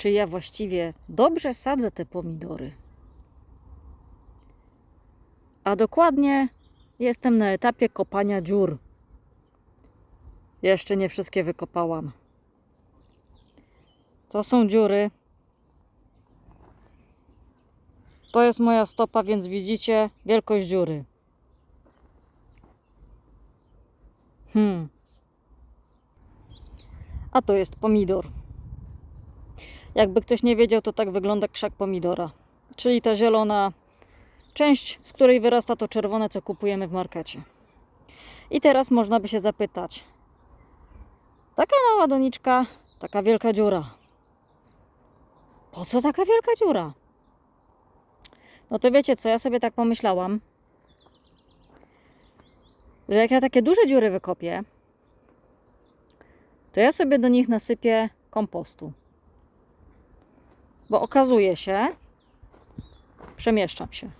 czy ja właściwie dobrze sadzę te pomidory. A dokładnie jestem na etapie kopania dziur. Jeszcze nie wszystkie wykopałam. To są dziury. To jest moja stopa, więc widzicie wielkość dziury. Hmm. A to jest pomidor. Jakby ktoś nie wiedział, to tak wygląda krzak pomidora. Czyli ta zielona część, z której wyrasta to czerwone, co kupujemy w markecie. I teraz można by się zapytać. Taka mała doniczka, taka wielka dziura. Po co taka wielka dziura? No to wiecie co, ja sobie tak pomyślałam, że jak ja takie duże dziury wykopię, to ja sobie do nich nasypię kompostu. Bo okazuje się, przemieszczam się.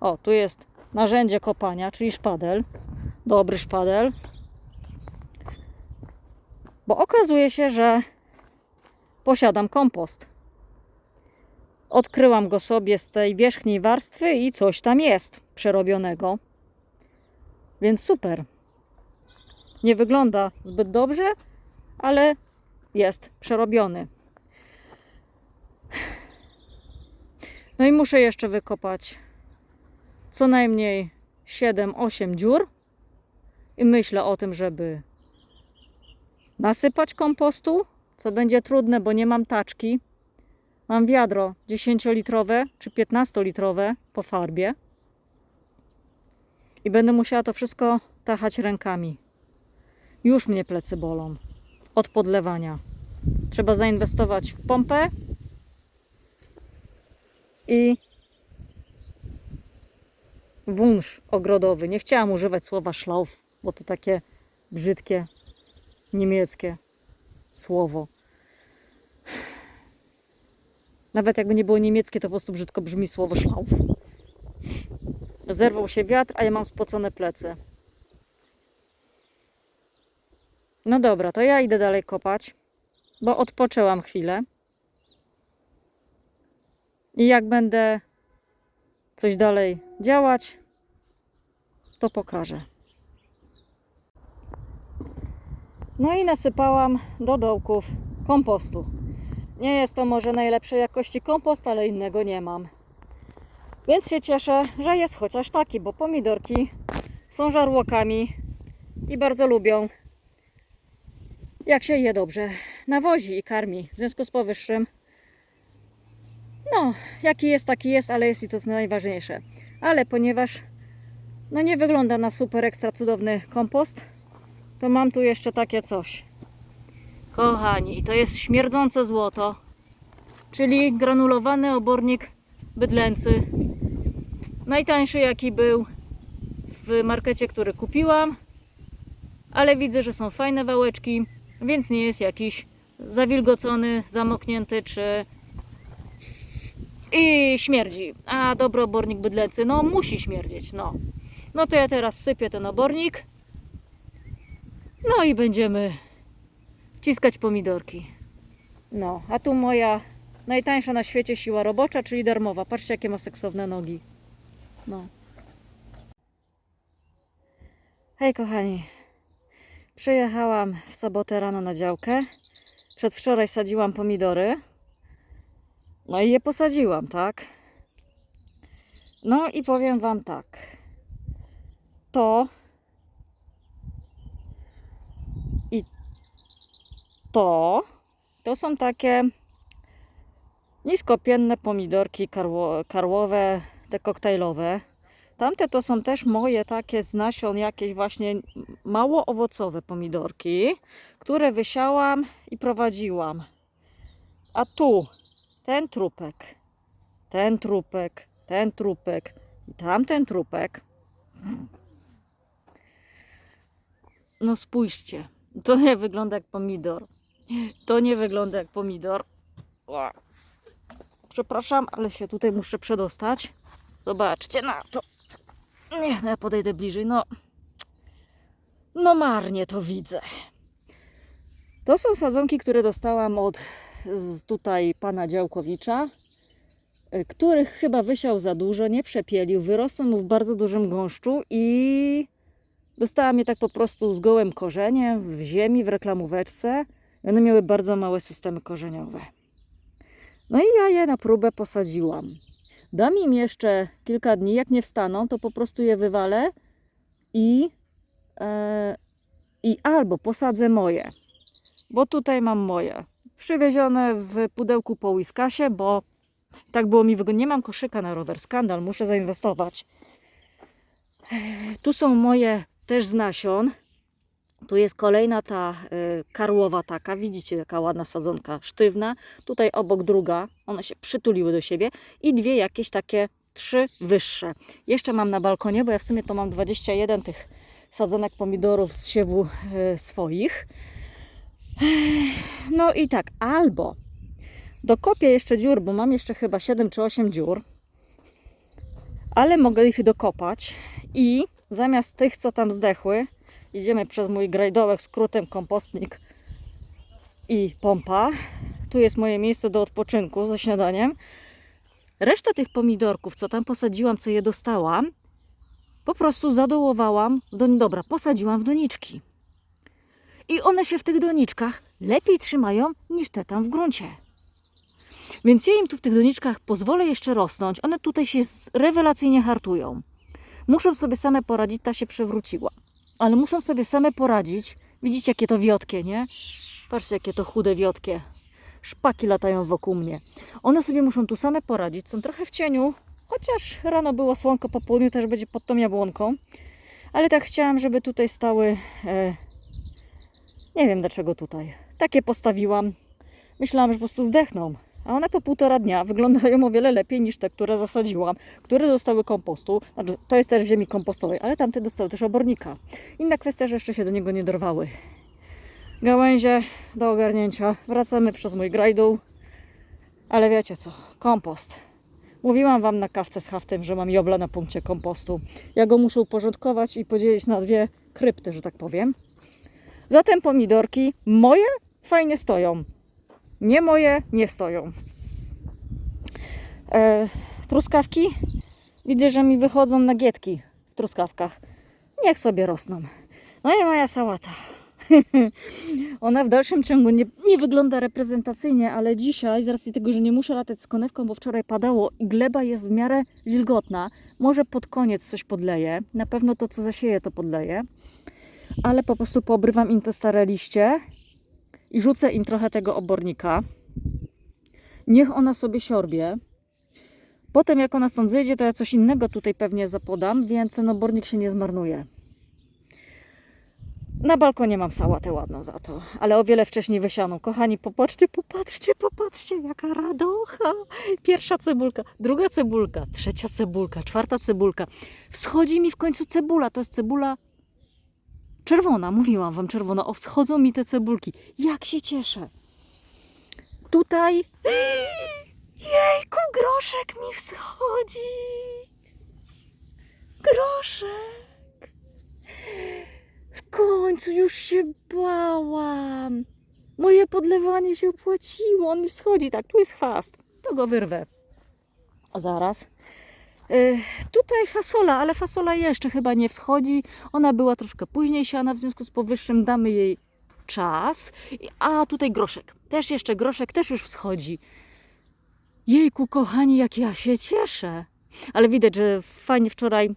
O, tu jest narzędzie kopania, czyli szpadel. Dobry szpadel. Bo okazuje się, że posiadam kompost. Odkryłam go sobie z tej wierzchniej warstwy i coś tam jest przerobionego. Więc super. Nie wygląda zbyt dobrze, ale jest przerobiony. No i muszę jeszcze wykopać co najmniej 7-8 dziur. I myślę o tym, żeby nasypać kompostu, co będzie trudne, bo nie mam taczki. Mam wiadro 10-litrowe czy 15-litrowe po farbie. I będę musiała to wszystko tachać rękami. Już mnie plecy bolą od podlewania. Trzeba zainwestować w pompę i wunsz ogrodowy. Nie chciałam używać słowa szlauf, bo to takie brzydkie niemieckie słowo. Nawet jakby nie było niemieckie, to po prostu brzydko brzmi słowo szlauf. Zerwał się wiatr, a ja mam spocone plecy. No dobra, to ja idę dalej kopać, bo odpoczęłam chwilę. I jak będę coś dalej działać, to pokażę. No i nasypałam do dołków kompostu. Nie jest to może najlepszej jakości kompost, ale innego nie mam. Więc się cieszę, że jest chociaż taki, bo pomidorki są żarłokami i bardzo lubią, jak się je dobrze nawozi i karmi. W związku z powyższym, no, jaki jest, taki jest, ale jest i to najważniejsze. Ale ponieważ no nie wygląda na super ekstra cudowny kompost, to mam tu jeszcze takie coś. Kochani, i to jest śmierdzące złoto, czyli granulowany obornik bydlęcy. Najtańszy jaki był w markecie, który kupiłam, ale widzę, że są fajne wałeczki, więc nie jest jakiś zawilgocony, zamoknięty czy i śmierdzi. A dobry obornik bydlęcy, no musi śmierdzieć, no. No to ja teraz sypię ten obornik. No i będziemy wciskać pomidorki. No, a tu moja najtańsza na świecie siła robocza, czyli darmowa. Patrzcie, jakie ma seksowne nogi. No. Hej, kochani. Przyjechałam w sobotę rano na działkę. Przedwczoraj sadziłam pomidory. No i je posadziłam, tak? No i powiem Wam tak. To i to to są takie niskopienne pomidorki karło, karłowe, te koktajlowe. Tamte to są też moje takie z nasion jakieś właśnie mało owocowe pomidorki, które wysiałam i prowadziłam. A tu ten trupek, ten trupek, ten trupek i tamten trupek. No spójrzcie, to nie wygląda jak pomidor. To nie wygląda jak pomidor. Przepraszam, ale się tutaj muszę przedostać. Zobaczcie na to. Nie, no ja podejdę bliżej. No, no marnie to widzę. To są sadzonki, które dostałam od z tutaj pana Działkowicza, y, których chyba wysiał za dużo, nie przepielił, wyrosły mu w bardzo dużym gąszczu i dostałam je tak po prostu z gołym korzeniem w ziemi, w reklamóweczce. One miały bardzo małe systemy korzeniowe. No i ja je na próbę posadziłam. Dam im jeszcze kilka dni, jak nie wstaną, to po prostu je wywalę i, e, i albo posadzę moje, bo tutaj mam moje, przywiezione w pudełku po Whiskasie, bo tak było mi wygodnie. Nie mam koszyka na rower, skandal, muszę zainwestować. Tu są moje też z nasion. Tu jest kolejna ta y, karłowa taka, widzicie jaka ładna sadzonka, sztywna. Tutaj obok druga, one się przytuliły do siebie i dwie jakieś takie, trzy wyższe. Jeszcze mam na balkonie, bo ja w sumie to mam 21 tych sadzonek pomidorów z siewu y, swoich. No i tak, albo dokopię jeszcze dziur, bo mam jeszcze chyba 7 czy 8 dziur, ale mogę ich dokopać i zamiast tych, co tam zdechły, Idziemy przez mój grajdołek skrótem kompostnik i pompa. Tu jest moje miejsce do odpoczynku ze śniadaniem. Resztę tych pomidorków, co tam posadziłam, co je dostałam, po prostu zadołowałam, do, dobra, posadziłam w doniczki. I one się w tych doniczkach lepiej trzymają niż te tam w gruncie. Więc ja im tu w tych doniczkach pozwolę jeszcze rosnąć. One tutaj się rewelacyjnie hartują. Muszą sobie same poradzić, ta się przewróciła ale muszą sobie same poradzić. Widzicie, jakie to wiotkie, nie? Patrzcie, jakie to chude wiotkie. Szpaki latają wokół mnie. One sobie muszą tu same poradzić. Są trochę w cieniu, chociaż rano było słonko, po południu też będzie pod tą jabłonką. Ale tak chciałam, żeby tutaj stały. E, nie wiem dlaczego tutaj. Takie postawiłam. Myślałam, że po prostu zdechną. A one po półtora dnia wyglądają o wiele lepiej niż te, które zasadziłam, które dostały kompostu. Znaczy, to jest też w ziemi kompostowej, ale tamte dostały też obornika. Inna kwestia, że jeszcze się do niego nie dorwały. Gałęzie do ogarnięcia. Wracamy przez mój grajdół. Ale wiecie co? Kompost. Mówiłam Wam na kawce z haftem, że mam jobla na punkcie kompostu. Ja go muszę uporządkować i podzielić na dwie krypty, że tak powiem. Zatem pomidorki moje fajnie stoją. Nie moje nie stoją. E, truskawki widzę, że mi wychodzą nagietki w truskawkach. Niech sobie rosną. No i moja sałata. Ona w dalszym ciągu nie, nie wygląda reprezentacyjnie, ale dzisiaj, z racji tego, że nie muszę latać z konewką, bo wczoraj padało i gleba jest w miarę wilgotna, może pod koniec coś podleję. Na pewno to, co zasieję, to podleję. Ale po prostu poobrywam im te stare liście i rzucę im trochę tego obornika. Niech ona sobie siorbie. Potem jak ona stąd zejdzie, to ja coś innego tutaj pewnie zapodam, więc ten obornik się nie zmarnuje. Na balkonie mam sałatę ładną za to, ale o wiele wcześniej wysianą. Kochani, popatrzcie, popatrzcie, popatrzcie, jaka radocha. Pierwsza cebulka, druga cebulka, trzecia cebulka, czwarta cebulka. Wschodzi mi w końcu cebula, to jest cebula Czerwona, mówiłam wam czerwona. O, wschodzą mi te cebulki. Jak się cieszę. Tutaj. Jejku, groszek mi wschodzi. Groszek. W końcu już się bałam. Moje podlewanie się opłaciło. On mi wschodzi. Tak, tu jest chwast. To go wyrwę. A zaraz. Y, Tutaj fasola, ale fasola jeszcze chyba nie wschodzi. Ona była troszkę później siana, w związku z powyższym damy jej czas. A tutaj groszek. Też jeszcze groszek też już wschodzi. Jejku, kochani, jak ja się cieszę. Ale widać, że fajnie wczoraj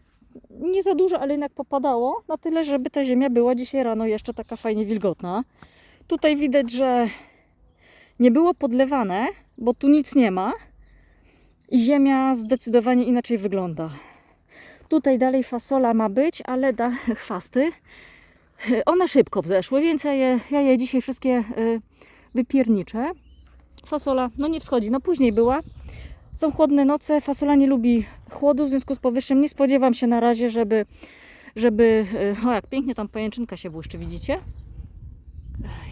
nie za dużo, ale jednak popadało. Na tyle, żeby ta ziemia była dzisiaj rano jeszcze taka fajnie wilgotna. Tutaj widać, że nie było podlewane, bo tu nic nie ma. Ziemia zdecydowanie inaczej wygląda. Tutaj dalej fasola ma być, ale da chwasty. One szybko wzeszły, więc ja je, ja je dzisiaj wszystkie y, wypierniczę. Fasola, no nie wschodzi, no później była. Są chłodne noce, fasola nie lubi chłodu, w związku z powyższym nie spodziewam się na razie, żeby, żeby, y, o jak pięknie tam pajęczynka się błyszczy, widzicie?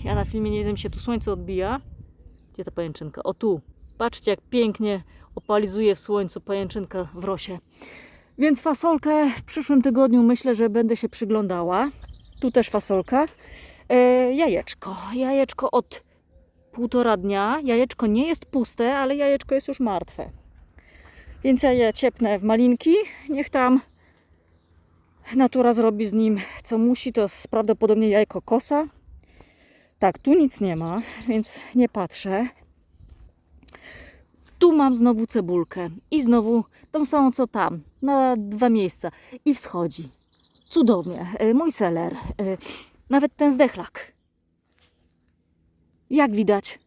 Ja na filmie nie wiem, się tu słońce odbija. Gdzie ta pajęczynka? O tu. Patrzcie, jak pięknie opalizuje w słońcu pajęczynka w rosie. Więc fasolkę w przyszłym tygodniu myślę, że będę się przyglądała. Tu też fasolka. E, jajeczko. Jajeczko od półtora dnia. Jajeczko nie jest puste, ale jajeczko jest już martwe. Więc ja je ciepnę w malinki. Niech tam natura zrobi z nim co musi. To jest prawdopodobnie jajko kosa. Tak, tu nic nie ma, więc nie patrzę. Tu mam znowu cebulkę i znowu tą samą co tam, na dwa miejsca. I wschodzi. Cudownie. E, Mój seler. e, Nawet ten zdechlak. Jak widać,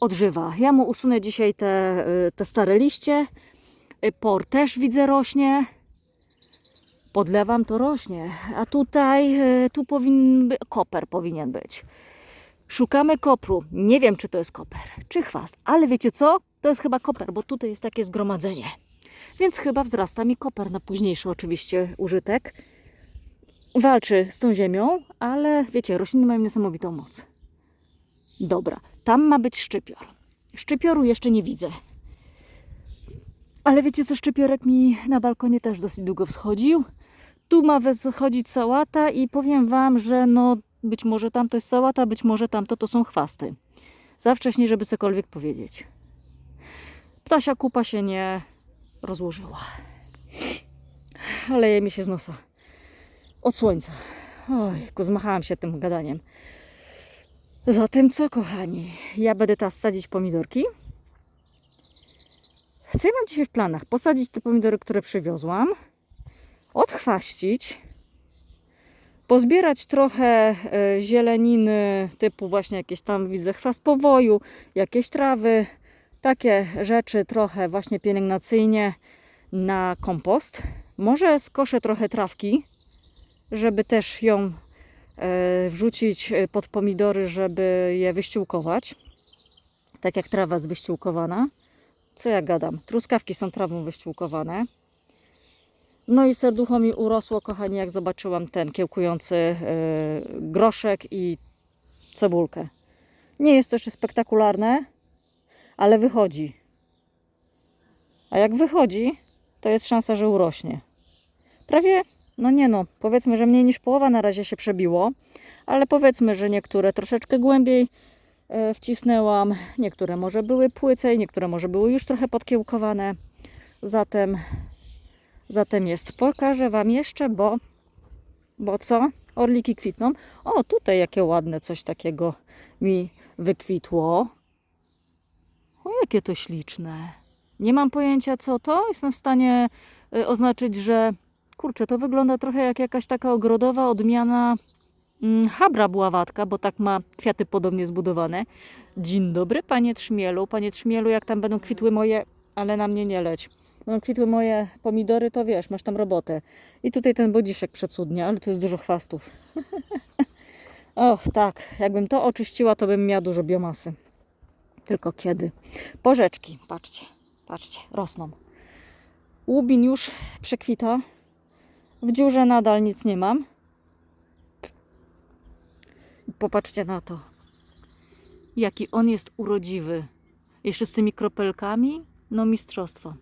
odżywa. Ja mu usunę dzisiaj te, e, te stare liście. Por też widzę rośnie. Podlewam, to rośnie. A tutaj, tu powinien być, koper powinien być. Szukamy kopru. Nie wiem, czy to jest koper, czy chwast, ale wiecie co? To jest chyba koper, bo tutaj jest takie zgromadzenie. Więc chyba wzrasta mi koper na późniejszy oczywiście użytek. Walczy z tą ziemią, ale wiecie, rośliny mają niesamowitą moc. Dobra, tam ma być szczypior. Szczypioru jeszcze nie widzę. Ale wiecie co, szczypiorek mi na balkonie też dosyć długo wschodził. Tu ma wschodzić sałata i powiem Wam, że no być może tamto jest sałata, być może tamto to są chwasty. Za wcześnie, żeby cokolwiek powiedzieć. Ptasia kupa się nie rozłożyła. Leje mi się z nosa. Od słońca. Ojku, zmachałam się tym gadaniem. Zatem co, kochani? Ja będę teraz sadzić pomidorki. Co ja mam dzisiaj w planach? Posadzić te pomidory, które przywiozłam. Odchwaścić. Pozbierać trochę e, zieleniny, typu właśnie jakieś tam widzę chwast powoju, jakieś trawy, takie rzeczy trochę właśnie pielęgnacyjnie na kompost. Może skoszę trochę trawki, żeby też ją e, wrzucić e, pod pomidory, żeby je wyściółkować. Tak jak trawa jest wyściółkowana. Co ja gadam? Truskawki są trawą wyściółkowane. No i serducho mi urosło, kochani, jak zobaczyłam ten kiełkujący e, groszek i cebulkę. Nie jest to jeszcze spektakularne, ale wychodzi. A jak wychodzi, to jest szansa, że urośnie. Prawie, no nie no, powiedzmy, że mniej niż połowa na razie się przebiło, ale powiedzmy, że niektóre troszeczkę głębiej e, wcisnęłam, niektóre może były płycej, niektóre może były już trochę podkiełkowane. Zatem, zatem jest. Pokażę Wam jeszcze, bo, bo co? Orliki kwitną. O, tutaj jakie ładne coś takiego mi wykwitło. O, jakie to śliczne. Nie mam pojęcia, co to. Jestem w stanie y, oznaczyć, że kurczę, to wygląda trochę jak jakaś taka ogrodowa odmiana mm, habra buławatka, bo tak ma kwiaty podobnie zbudowane. Dzień dobry, panie Trzmielu. Panie Trzmielu, jak tam będą kwitły moje, ale na mnie nie leć. Będą kwitły moje pomidory, to wiesz, masz tam robotę. I tutaj ten bodziszek przecudnie, ale tu jest dużo chwastów. Och, tak, jakbym to oczyściła, to bym miała dużo biomasy. Tylko kiedy? Porzeczki, patrzcie, patrzcie, rosną. Łubin już przekwita. W dziurze nadal nic nie mam. Popatrzcie na to. Jaki on jest urodziwy. Jeszcze z tymi kropelkami. No mistrzostwo.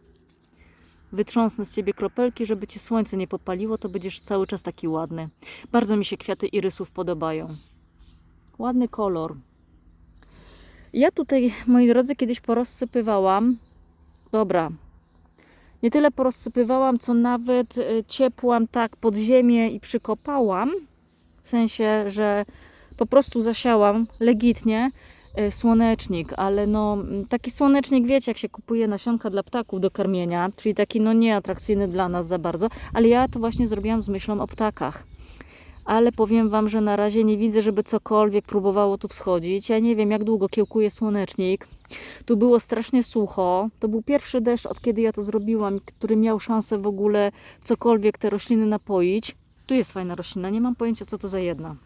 Wytrząsnę z ciebie kropelki, żeby cię słońce nie popaliło, to będziesz cały czas taki ładny. Bardzo mi się kwiaty irysów podobają. Ładny kolor. Ja tutaj, moi drodzy, kiedyś porozsypywałam. Dobra. Nie tyle porozsypywałam, co nawet e, ciepłam tak pod ziemię i przykopałam. W sensie, że po prostu zasiałam legitnie e, słonecznik, ale no m, taki słonecznik, wiecie, jak się kupuje nasionka dla ptaków do karmienia, czyli taki no nieatrakcyjny dla nas za bardzo, ale ja to właśnie zrobiłam z myślą o ptakach ale powiem Wam, że na razie nie widzę, żeby cokolwiek próbowało tu wschodzić. Ja nie wiem, jak długo kiełkuje słonecznik. Tu było strasznie sucho. To był pierwszy deszcz, od kiedy ja to zrobiłam, który miał szansę w ogóle cokolwiek te rośliny napoić. Tu jest fajna roślina, nie mam pojęcia, co to za jedna.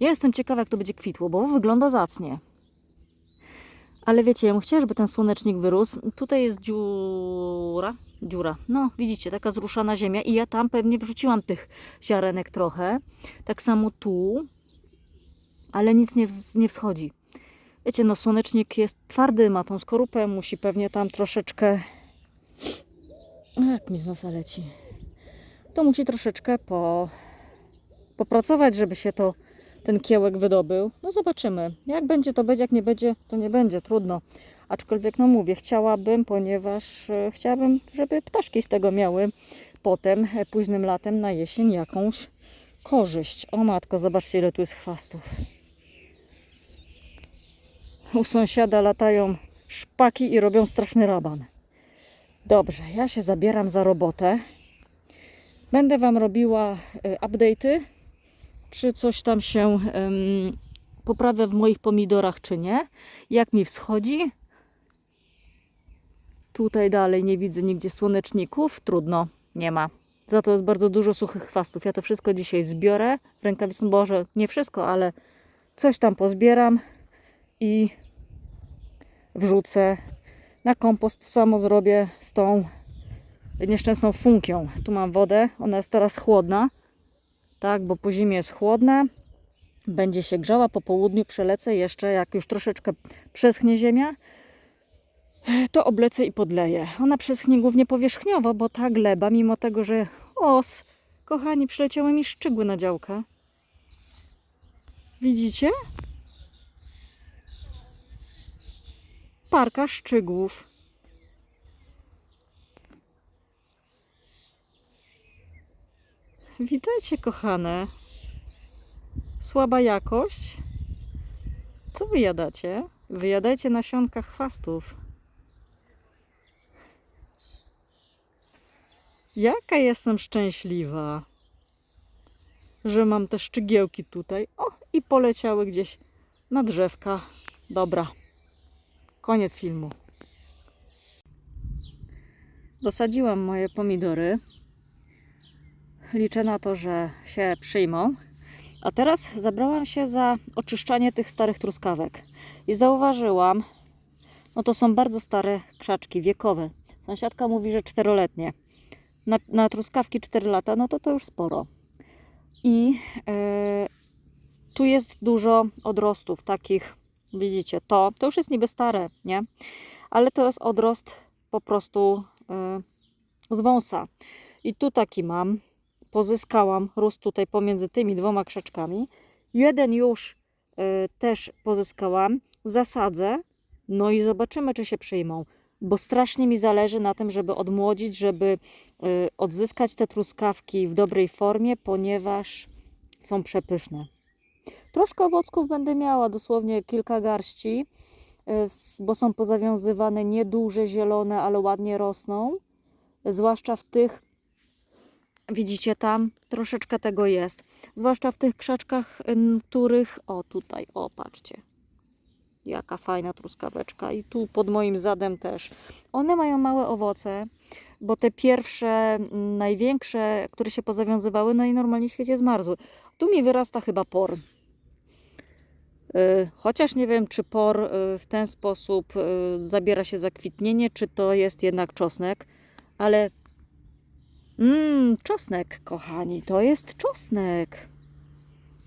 Ja jestem ciekawa, jak to będzie kwitło, bo wygląda zacnie. Ale wiecie, ja bym chciała, żeby ten słonecznik wyrósł. Tutaj jest dziura. Dziura. No, widzicie, taka zruszana ziemia. I ja tam pewnie wrzuciłam tych ziarenek trochę. Tak samo tu. Ale nic nie, nie wschodzi. Wiecie, no słonecznik jest twardy, ma tą skorupę. Musi pewnie tam troszeczkę... Jak mi z nosa leci. To musi troszeczkę po... popracować, żeby się to ten kiełek wydobył. No zobaczymy. Jak będzie, to będzie, jak nie będzie, to nie będzie, trudno. Aczkolwiek, no mówię, chciałabym, ponieważ e, chciałabym, żeby ptaszki z tego miały potem, e, późnym latem, na jesień jakąś korzyść. O matko, zobaczcie ile tu jest chwastów. U sąsiada latają szpaki i robią straszny raban. Dobrze, ja się zabieram za robotę. Będę Wam robiła e, update'y, czy coś tam się em, poprawia w moich pomidorach, czy nie. Jak mi wschodzi. Tutaj dalej nie widzę nigdzie słoneczników. Trudno, nie ma. Za to jest bardzo dużo suchych chwastów. Ja to wszystko dzisiaj zbiorę rękawicą. Boże, nie wszystko, ale coś tam pozbieram i wrzucę na kompost. Samo zrobię z tą nieszczęsną funkią. Tu mam wodę, ona jest teraz chłodna, tak, bo po zimie jest chłodna. Będzie się grzała, po południu przelecę jeszcze, jak już troszeczkę przeschnie ziemia, to oblecę i podleję. Ona przeschnie głównie powierzchniowo, bo ta gleba, mimo tego, że os, kochani, przyleciały mi szczygły na działkę. Widzicie? Parka szczygłów. Witajcie, kochane. Słaba jakość? Co wy jadacie? Wyjadajcie nasionka chwastów. Jaka jestem szczęśliwa, że mam te szczygiełki tutaj. O, i poleciały gdzieś na drzewka. Dobra, koniec filmu. Dosadziłam moje pomidory. Liczę na to, że się przyjmą. A teraz zabrałam się za oczyszczanie tych starych truskawek. I zauważyłam, no to są bardzo stare krzaczki wiekowe. Sąsiadka mówi, że czteroletnie. Na, na truskawki 4 lata, no to to już sporo. I e, tu jest dużo odrostów takich, widzicie, to, to już jest niby stare, nie? Ale to jest odrost po prostu e, z wąsa. I tu taki mam, pozyskałam, rósł tutaj pomiędzy tymi dwoma krzaczkami. Jeden już y, też pozyskałam, zasadzę, no i zobaczymy, czy się przyjmą. Bo strasznie mi zależy na tym, żeby odmłodzić, żeby y, odzyskać te truskawki w dobrej formie, ponieważ są przepyszne. Troszkę owocków będę miała, dosłownie kilka garści, y, bo są pozawiązywane, nieduże, zielone, ale ładnie rosną. Zwłaszcza w tych Widzicie tam, troszeczkę tego jest. Zwłaszcza w tych krzaczkach, których. O, tutaj, o, patrzcie. Jaka fajna truskaweczka. I tu pod moim zadem też. One mają małe owoce, bo te pierwsze, największe, które się pozawiązywały, no i normalnie w świecie zmarzły. Tu mi wyrasta chyba por. Y, Chociaż nie wiem, czy por y, w ten sposób y, zabiera się zakwitnienie, czy to jest jednak czosnek, ale Mmm, czosnek, kochani, to jest czosnek.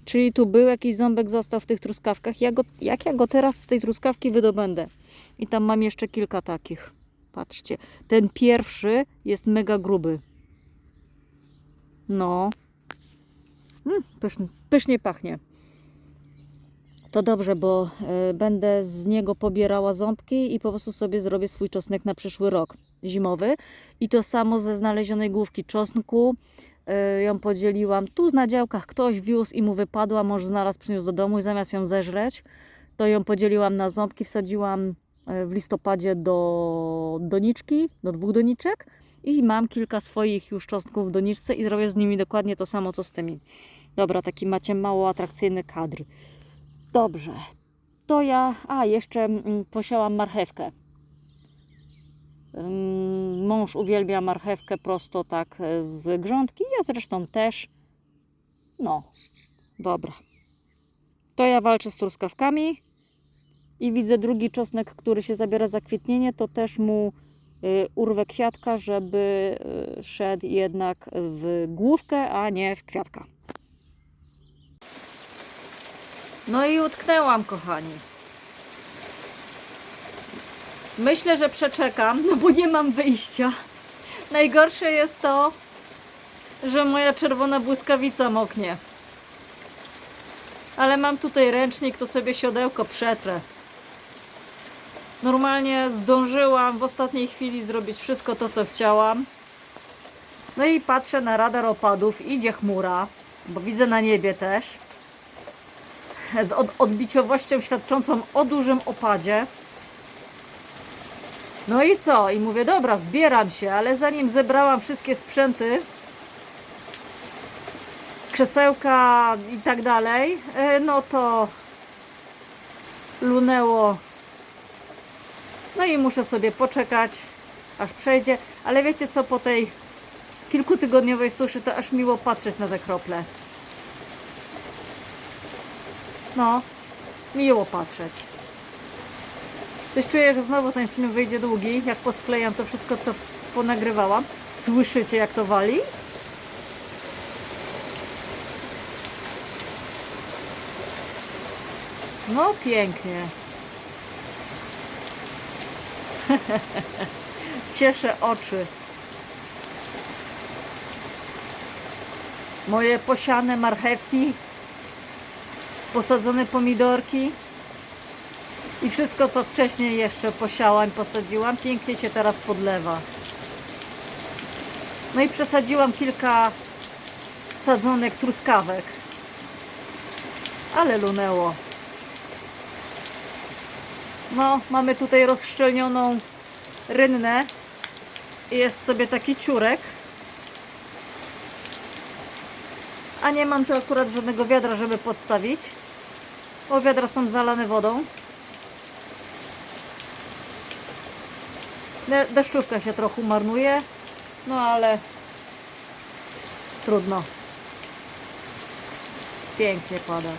Czyli tu był jakiś ząbek, został w tych truskawkach. Ja go, jak ja go teraz z tej truskawki wydobędę? I tam mam jeszcze kilka takich. Patrzcie, ten pierwszy jest mega gruby. No. Mm, pysznie, pysznie pachnie. To dobrze, bo y, będę z niego pobierała ząbki i po prostu sobie zrobię swój czosnek na przyszły rok zimowy. I to samo ze znalezionej główki czosnku. Y, ją podzieliłam. Tu na działkach ktoś wiózł i mu wypadła, mąż znalazł, przyniósł do domu i zamiast ją zeżreć, to ją podzieliłam na ząbki, wsadziłam y, w listopadzie do doniczki, do dwóch doniczek i mam kilka swoich już czosnków w doniczce i zrobię z nimi dokładnie to samo, co z tymi. Dobra, taki macie mało atrakcyjny kadr. Dobrze, to ja, a jeszcze mm, posiałam marchewkę. Mąż uwielbia marchewkę prosto tak e, z grządki, ja zresztą też. No, dobra. To ja walczę z truskawkami i widzę drugi czosnek, który się zabiera za kwitnienie, to też mu y, urwę kwiatka, żeby y, szedł jednak w główkę, a nie w kwiatka. No i utknęłam, kochani. Myślę, że przeczekam, no bo nie mam wyjścia. Najgorsze jest to, że moja czerwona błyskawica moknie. Ale mam tutaj ręcznik, to sobie siodełko przetrę. Normalnie zdążyłam w ostatniej chwili zrobić wszystko to, co chciałam. No i patrzę na radar opadów, idzie chmura, bo widzę na niebie też. Z od, odbiciowością świadczącą o dużym opadzie. No i co? I mówię, dobra, zbieram się, ale zanim zebrałam wszystkie sprzęty, krzesełka i tak dalej, e, no to lunęło. No i muszę sobie poczekać, aż przejdzie. Ale wiecie co, po tej kilkutygodniowej suszy to aż miło patrzeć na te krople. No, miło patrzeć. Coś czuję, że znowu ten film wyjdzie długi, jak posklejam to wszystko, co ponagrywałam. Słyszycie, jak to wali? No, pięknie. Cieszę oczy. Moje posiane marchewki, posadzone pomidorki i wszystko, co wcześniej jeszcze posiałam, posadziłam, pięknie się teraz podlewa. No i przesadziłam kilka sadzonek truskawek. Ale lunęło. No, mamy tutaj rozszczelnioną rynnę. Jest sobie taki ciurek. A nie mam tu akurat żadnego wiadra, żeby podstawić. Bo wiadra są zalane wodą. De- Deszczówka się trochę marnuje. No ale trudno. Pięknie pada.